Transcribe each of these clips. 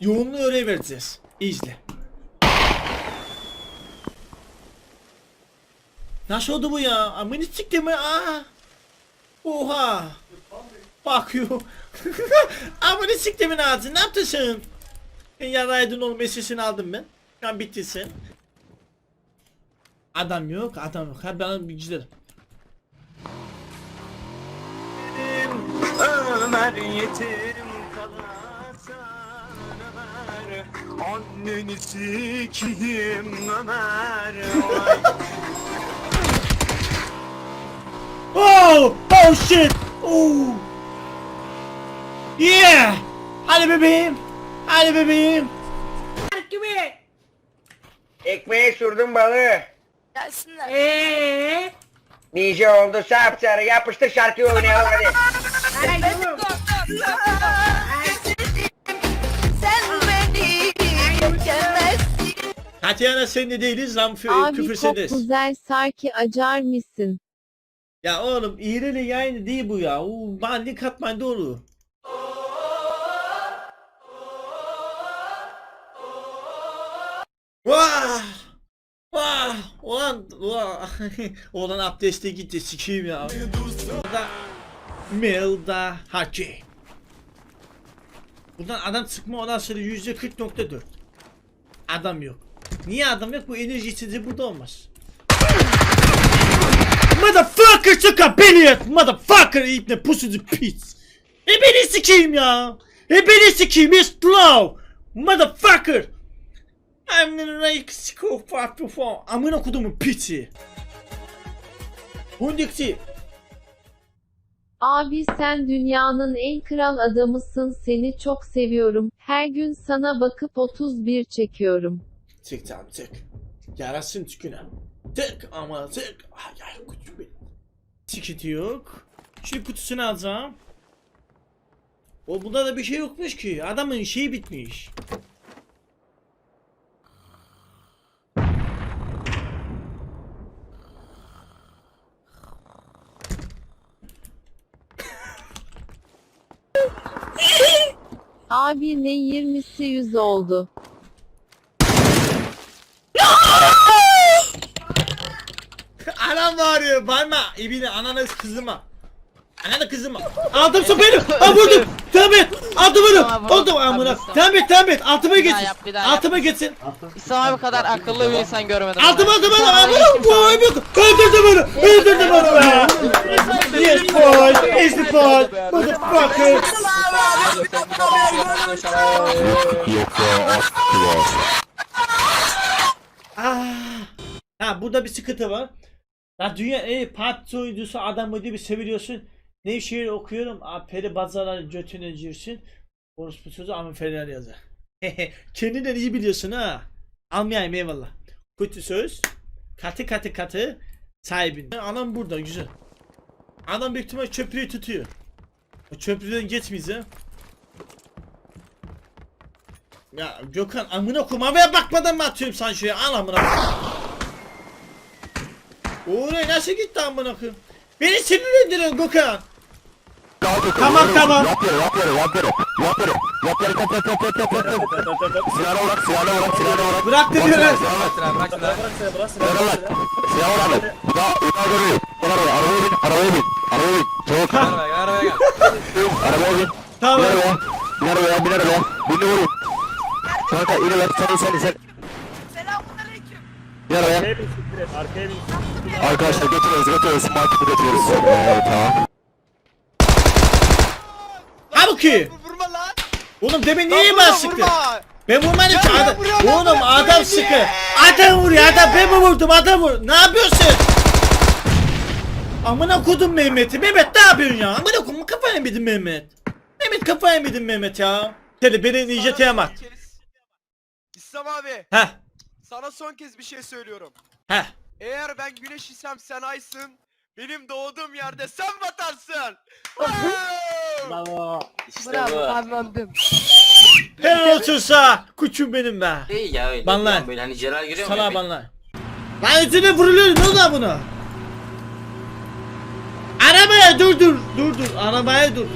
yoğunluğu öyle vereceğiz. İzle. Nasıl oldu bu ya? Amını sikti mi? Aa. Oha. Bakıyor. Amını sikti mi ağzı? Ne yaptın sen? Ben yaraydın oğlum sesini aldım ben. Şu an bitti sen. Adam yok, adam yok. Ha ben bir gidelim. Ömer yetim Anneni sikiyim Ömer. Oh! Oh shit! Oh! Yeah! Hadi bebeğim! Hadi bebeğim! Ekmeğe sürdüm balığı. Gelsinler. Eee? DJ oldu sapsarı yapıştır şarkıyı oynayalım hadi. Sen Tatiana sen de değiliz lan f- Abi çok güzel Sarki acar mısın? Ya oğlum iğreli yayını değil bu ya. Oo, bandi katman dolu. Vah! Vah! Ulan vah! Ulan abdeste gitti sikeyim ya. Burada Melda Haki. Buradan adam sıkma olasılığı yüzde 40.4. Adam yok. Niye adam yok? Bu enerji içince burada olmaz. Motherfucker took a billion! Motherfucker ibne pusucu pis! E beni sikeyim ya! E beni sikeyim explode! Motherfucker! I'm gonna like psychopath before. Amına kodumun piçi! Hundiksi! Abi sen dünyanın en kral adamısın seni çok seviyorum. Her gün sana bakıp 31 çekiyorum. Çık canım çık. Yarasın tüküne. Tık ama tık. Ay ay kutu benim. Tiketi yok. Şu kutusunu alacağım. O bunda da bir şey yokmuş ki. Adamın şeyi bitmiş. Abi ne 20'si 100 oldu. Anam bağırıyor. Bağırma. İbine ananı kızıma. Ananı kızıma. Aldım sopayı. Aa vurdum. Et. Aldım onu. Tamam, vurdum. Oldu amına. Tamam, Tamam et tamam et. Altıma geçsin. yap, bir daha yap. Altıma geçsin. İslam abi kadar akıllı bir insan görmedim. Altıma altıma İslam abi amına. hiç kimse Vay olmaz. be. Öldürdüm onu. Öldürdüm onu be. Yes boy. The boy. Motherfucker. Ah. Ha burada bir sıkıntı var. Ya dünya en iyi parti oyuncusu adam mı diye bir seviliyorsun. Nevşehir okuyorum. Aa, peri bazalar götüne girsin. Orospu sözü ama Fener yazar. Kendinden iyi biliyorsun ha. Almayayım eyvallah. Kötü söz. Katı katı katı. Sahibin. Anam burada güzel. Adam büyük ihtimal köprüyü tutuyor. O köprüden geçmeyeceğim. Ya Gökhan amına kumavaya bakmadan mı atıyorum sen şuraya al amına. Oraya nasıl gitti amına koyayım? Beni sinirlendiriyorsun Gökhan. Tamam tamam. Yap yere yap yere yap yere yap yere yap yere yap yap yap yap yap yap yap Silahına bırak silahına bırak silahına bırak Bırak dedi beni. Silahına bırak silahına bırak Ya uzağa görüyor Ulan arabaya arabaya bin arabaya bin arabaya bin Çabuk Arabaya bin Tamam. Bin arabaya Bin arabaya bin arabaya Bin vurun Kanka in lan sen sen sen Selamünaleyküm. Bin arabaya Arkadaşlar götürüyoruz götürüyoruz markete götürüyoruz Evet tamam. Vurma lan. Oğlum demin niye sıktın? vurma. Ben vurmadım ki ben adam. ben Oğlum adam sıkı. Adam vuruyor adam ben mi vurdum adam vur. Ne yapıyorsun? Amına kodum Mehmet'i. Mehmet ne yapıyorsun ya? Amına kodum kafaya yemedin Mehmet. Mehmet kafaya yemedin Mehmet ya. Seni beni ninja teyamat. İslam abi Heh. sana son kez bir şey söylüyorum. Heh. Eğer ben güneş isem sen aysın. Benim doğduğum yerde sen batarsın. Bravo. Anladım. Helal olsun sağ. Kuçum benim be. Değil ya öyle. Banlar. Yani Böyle hani Celal görüyor mu? Sana banlar. Lan üstüne vuruluyor. Ne oldu buna? Arabaya dur dur. Dur dur. Arabaya dur.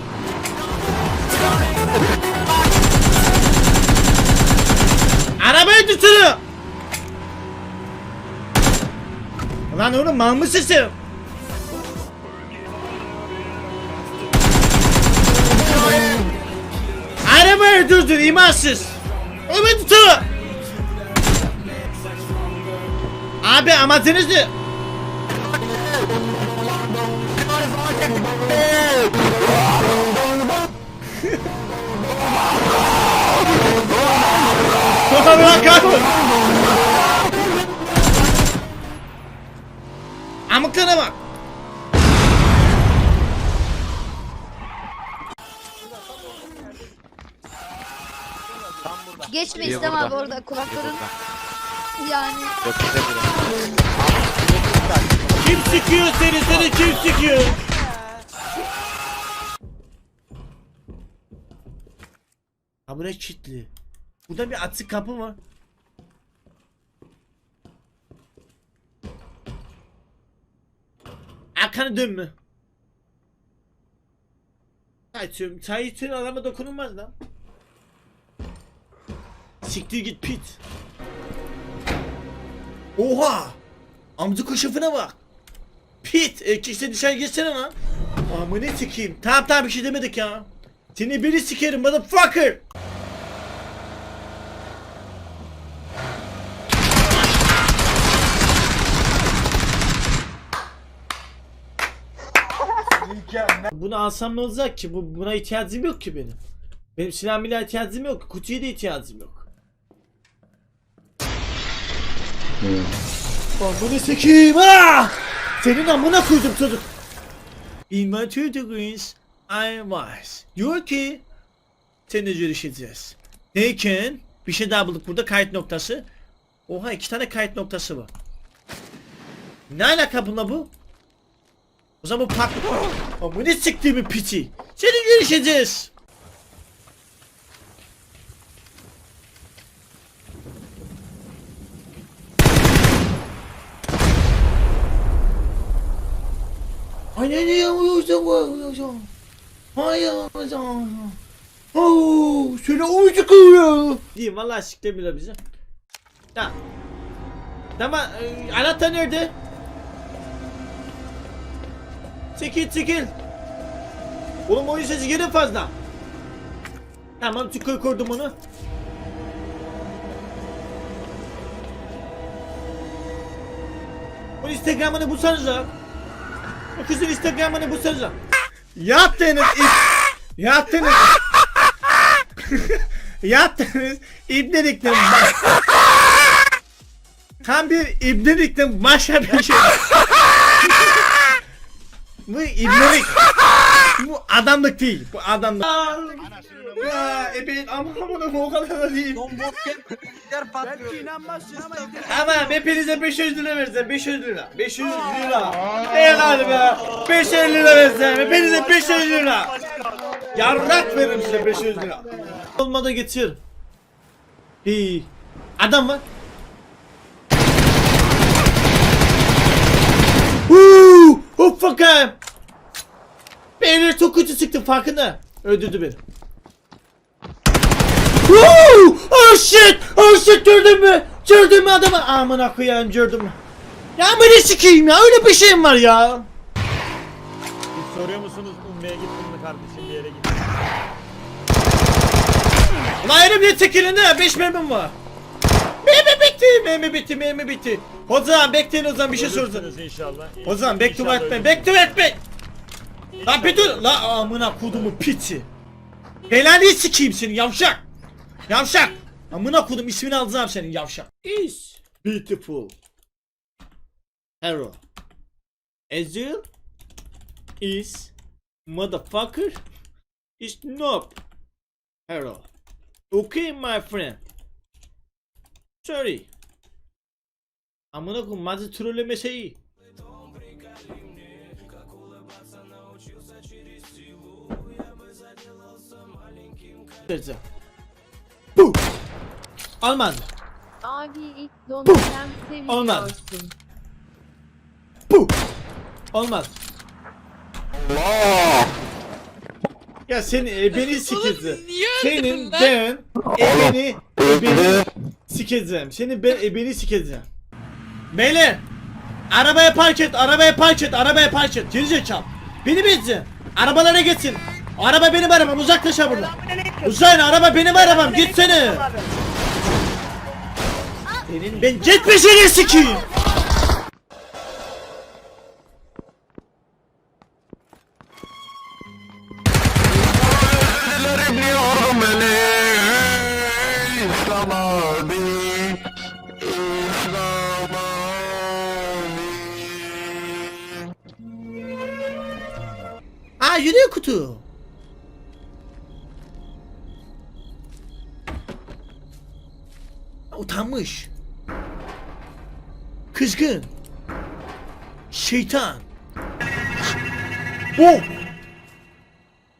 seni. Lan oğlum mal mısın sen? Arabayı durdur imansız. Evet tutu. Abi amacınız ne? Allah kahretsin. Amıklara bak. Geçme İslam abi orada kulakların yani Kim sıkıyor seni? Seni kim sıkıyor? Ha buraya kilitli. Burada bir açık kapı var. Arkanı dönme. Çay içiyorum. Çay içiyorum adama dokunulmaz lan. Siktir git pit. Oha! Amca koşufuna bak. Pit, erkekse dışarı geçsene lan. Amına sikeyim. Tamam tamam bir şey demedik ya. Seni biri sikerim motherfucker. Bunu alsam ne olacak ki? Bu buna ihtiyacım yok ki benim. Benim silah milah ihtiyacım yok. Kutuya da ihtiyacım yok. Lan bunu sikeyim ha! Senin amına koydum çocuk. In my two degrees, I was. Diyor ki seninle görüşeceğiz. Neyken bir şey daha bulduk burada kayıt noktası. Oha iki tane kayıt noktası var. Ne alaka bununla bu? O zaman bu farklı. Amına siktiğimi piçi. Seninle görüşeceğiz. Ay ne diyor uyuyorsun uyuyorsun. Hayır uyuyorsun. Oo, şöyle uyucu kılıyor. Diyeyim vallahi siklemiyor bizi. Tamam. Tamam, e, anahtar nerede? Çekil çekil. Oğlum oyun sesi gene fazla. Tamam çıkıyor kurdum onu. Bu Instagram'ını bulsanıza. Bu kızın Instagram'ını bulsanıza. Yaptığınız ip... Yaptığınız... Yaptığınız ibnelikten baş... Tam bir ibnelikten başka bir şey. Bu ibnelik. Bu adamlık değil. Bu adamlık. Ya ebeğin amına o kadar da değil. Belki inanmazsın ama Tamam hepinize 500 lira versem 500 lira 500 lira Ne galiba 500 lira versem hepinize 500 lira Yarrak veririm size 500 lira Olmadı getir İyi Adam var Bakayım Beni çok kötü sıktı farkında Öldürdü beni Woo! Oh shit! Oh shit gördün mü? Gördün mü adamı? Amına koyayım gördün mü? Ya beni sikeyim ya öyle bir şeyim var ya. Soruyor musunuz Umre'ye gittin mi kardeşim bir yere gittin Ulan elimde tekilinde 5 mermim var. Mermi bitti, mermi bitti, mermi bitti. O zaman bekleyin o zaman bir şey soracağım. Görürsünüz inşallah. O zaman back to İnşallah back back to back. Lan bir dur. La amına kodumu piçi. Helali sikeyim seni yavşak. Yavşak. Amına kodum ismini alacağım senin yavşak. Is beautiful. Hero. Ezreal is motherfucker is noob. Hero. Okay my friend. Sorry. Amına koyayım mazı trollemese iyi. Vereceğim. Bu. Alman. Abi ilk Olmaz. seviyorsun. Bu. Olmaz. Allah. Ya senin ebeni. Niye Senin ben ebeni ebeni sikeceğim. Senin ben ebeni sikeceğim. Beyler arabaya park et, arabaya park et, arabaya park et. Gerizekalı. Beni bekle. Arabalara geçsin. Araba benim arabam. Uzaklaş ha buradan. Uzayın araba benim arabam. Gitsene. Senin ben gitmesini sikeyim. Aa yürüyor kutu. Utanmış. Kızgın. Şeytan. Oh.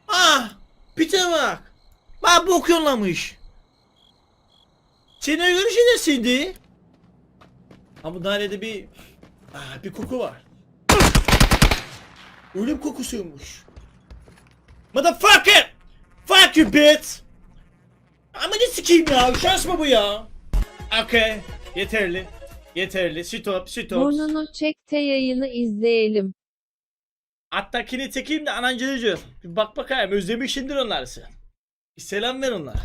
Ah. De bak. Bak bok yollamış. Seni görüşü de sindi. Ama dairede bir ah, bir koku var. Ölüm kokusuymuş. Motherfucker! Fuck you bitch! Ama ne sikeyim ya? Şans mı bu ya? Okay. Yeterli. Yeterli. Stop, stop. Burnunu çek yayını izleyelim. Hatta kini çekeyim de anancılıcı. Bir bak bakayım özlemişsindir onları sen. Bir selam ver onlara.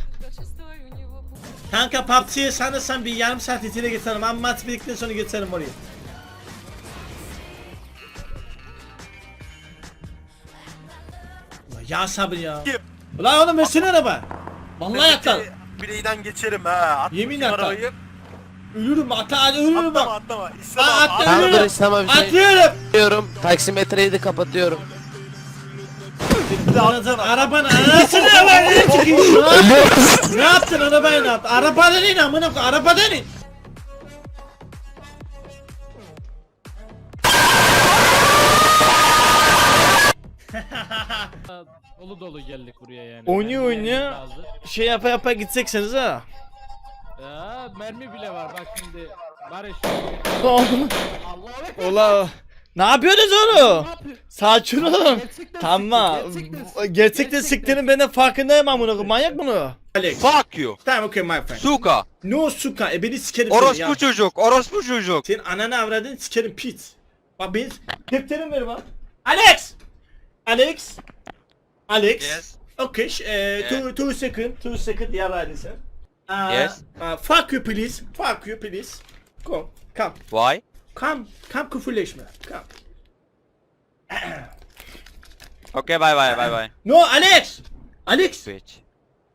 Kanka PUBG'ye sanırsam bir yarım saat itine geçerim. Ama maç bittikten sonra geçerim oraya. Ya sabır ya. Ulan oğlum versene araba. Vallahi atlar. Bireyden geçerim ha. Atma Yemin atar. arabayı. Ölürüm ata ölürüm Atlama bak. atlama. İslam Aa, abi. atla Tamam dur ölürüm. İslam abi şey Atlıyorum. diyorum. Taksimetreyi de kapatıyorum. Anladın arabanın anasını avradını çıkıyor. Ne yaptın? Ne yaptın arabaya ne yaptın? Arabadan in amına koyayım arabadan in. Dolu dolu geldik buraya yani. Oynuyor, Mermi oynuyor. lazım. Şey yapa yapa gideceksiniz ha. Ya mermi bile var bak şimdi. Barış. Ne oldu? Allah Ola. Ne yapıyorsunuz oğlum? Sakin olun. Gerçekten Tamam. gerçekten sıktı. Gerçekten siktiğinin ben de farkındayım amına koyayım. Manyak bunu. Alex. Fuck you. Tamam okay my friend. Suka. No suka. E beni sikerim seni ya. Orospu çocuk. Orospu çocuk. Senin ananı avradın sikerim pit. Bak benim defterim ver bak. Alex! Alex! Alex! Yes. Okay, uh, two, two second, two second, yeah, right, sir. Uh, Yes. Uh, fuck you please, fuck you please. Come, come, Why? come, come küfürleşme, come. Okay bye bye bye bye. No, Alex! Alex! Bitch.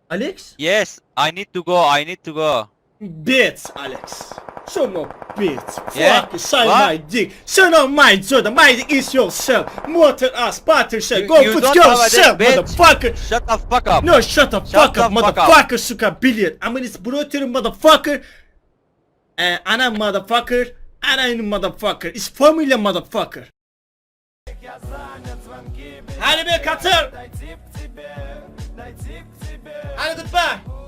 Alex? Yes, I need to go. I need to go. Bitch, Alex. Of bitch. Yeah? Fuck, suck What? my dick. Son of my Jordan, my dick is yourself. Motor ass, butter. You- Go you a yourself, motherfucker. Shut the fuck up. No, shut the Shut fuck up, fuck up. motherfucker, suka billion. I'm gonna brother motherfucker. Uh, ana motherfucker. Ana in motherfucker. It's family motherfucker. Hadi be katır. Hadi goodbye.